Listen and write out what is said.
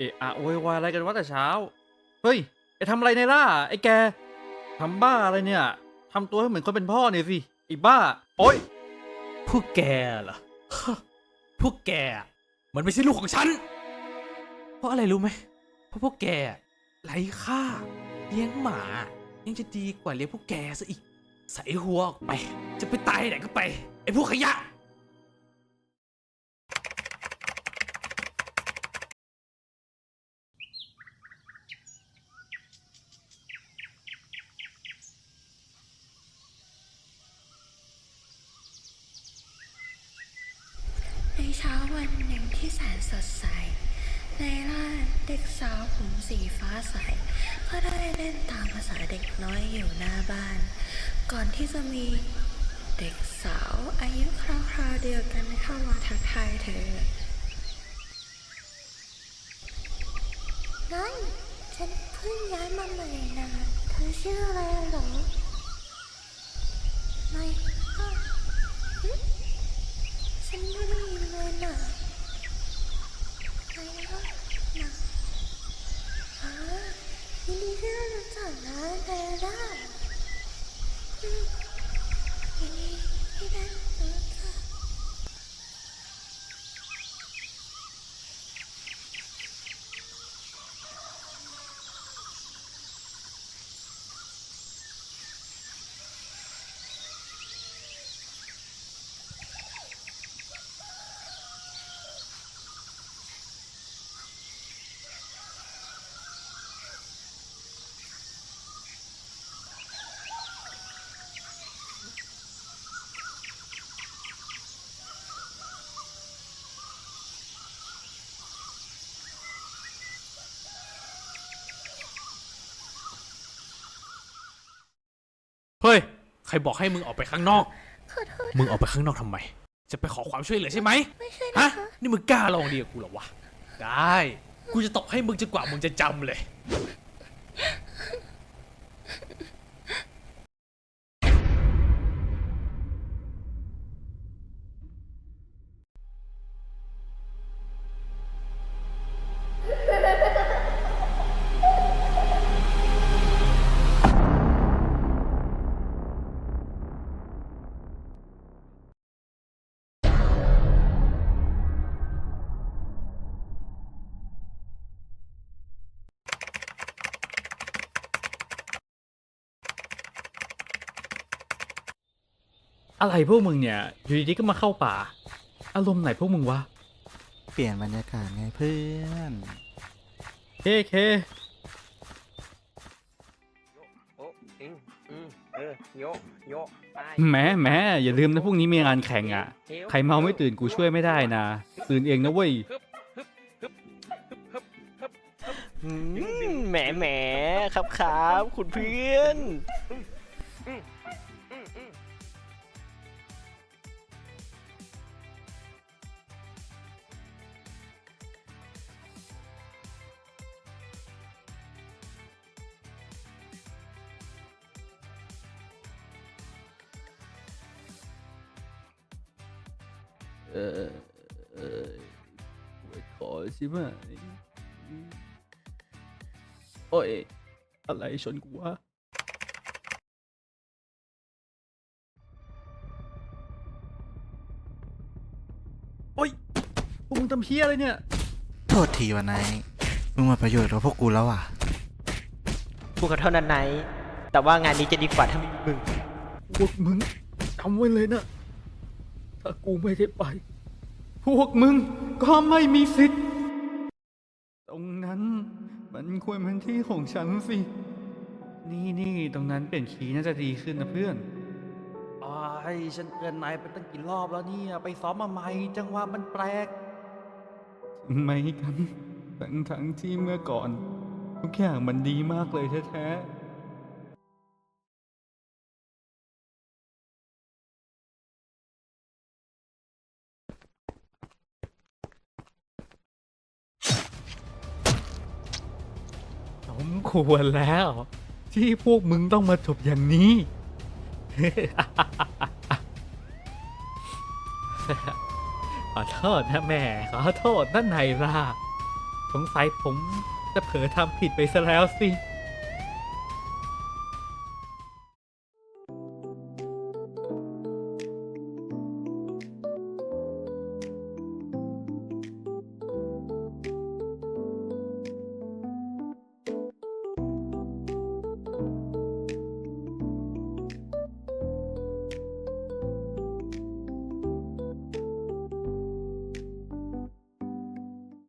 เอะอะโวยวายอะไรกันวะแต่เช้า เฮ้ยไอทำอะไรในล่ะไอแกทำบ้าอะไรเนี่ยทำตัวให้เหมือนคนเป็นพ่อเนี่ยสิไอบ้า โอ๊ยพวกแกเหรอ พวกแก มันไม่ใช่ลูกของฉัน เพราะอะไรรู้ไหม เพราะพวกแกไร้ค่า เลี้ยงหมา ยังจะดีกว่าเลี้ยงพวกแกซะอีก ใส่หัวออกไป จะไปตายไหนก็ไป ไอ้พวกขยะ เช้าวันหนึ่งที่แสนสดใส ในร่านเด็กสาวผมสีฟ้าใส ก็ได้เล่นตามภาษาเด็กน้อยอยู่หน้าบ้าน ก่อนที่จะมีเด็กสาวอายุคราวๆเดียวกันเข้ามาทักทายเธอน้อยฉันเพิ่งย้ายมาใหม่นะ เธอชื่ออะไรหรอไม่อ้าวหึ ฉันไม่ได้ยินเลยน่ะใครวะน่ะอ๋อยินดีที่ได้รู้จักนะเดร่าอืมยินดีที่ได้รู้จัก เฮ้ย ใครบอกให้มึงออกไปข้างนอก ขอโทษมึงออกไปข้างนอกทำไม จะไปขอความช่วยเหลือใช่ไหม ไม่ใช่ฮะนะคะนี่มึงกล้าลองดีกับกูเหรอวะ ได้ กูจะตบให้มึงจนกว่ามึงจะจำเลย อะไรพวกมึงเนี่ยอยู่ดีๆก็มาเข้าป่า อารมณ์ไหนพวกมึงวะเปลี่ยนบรรยากาศไงเพื่อนเคเคโอ้อืมอืมเออโยกโยกไปแหมแหมอย่าลืมนะพรุ่งนี้มีงานแข่งอะ ใครเมาไม่ตื่นกูช่วยไม่ได้นะตื่นเองนะเว้ยอืมแหมแหมครับครับคุณเพื่อน เออเออขอใช่ไหมโอ้ย อะไรชนกูวะโอ้ยพวกมึงทำเพี้ยอะไรเนี่ย โทษทีวันไหนมึงมาประโยชน์กับพวกกูแล้วอะกูขอโทษนันไนท์แต่ว่างานนี้จะดีกว่าถ้าไม่มีมึง พวกมึงจำไว้เลยนะ ถ้ากูไม่ได้ไป พวกมึงก็ไม่มีสิทธิ์ ตรงนั้นมันควรเป็นที่ของฉันสิ นี่นี่ตรงนั้นเปลี่ยนคีย์น่าจะดีขึ้นนะเพื่อน ไอ้ายฉันเตือนนายไปตั้งกี่รอบแล้วเนี่ย ไปซ้อมมาใหม่จังหวะมันแปลกทำไมกันทั้งทั้งๆที่เมื่อก่อน ทุกอย่างมันดีมากเลยแท้ๆ สมควรแล้ว ที่พวกมึงต้องมาจบอย่างนี้ ขอโทษนะแม่ ขอโทษนั่นไหนล่ะสงสัยผมจะเผลอทำผิดไปซะแล้วสิ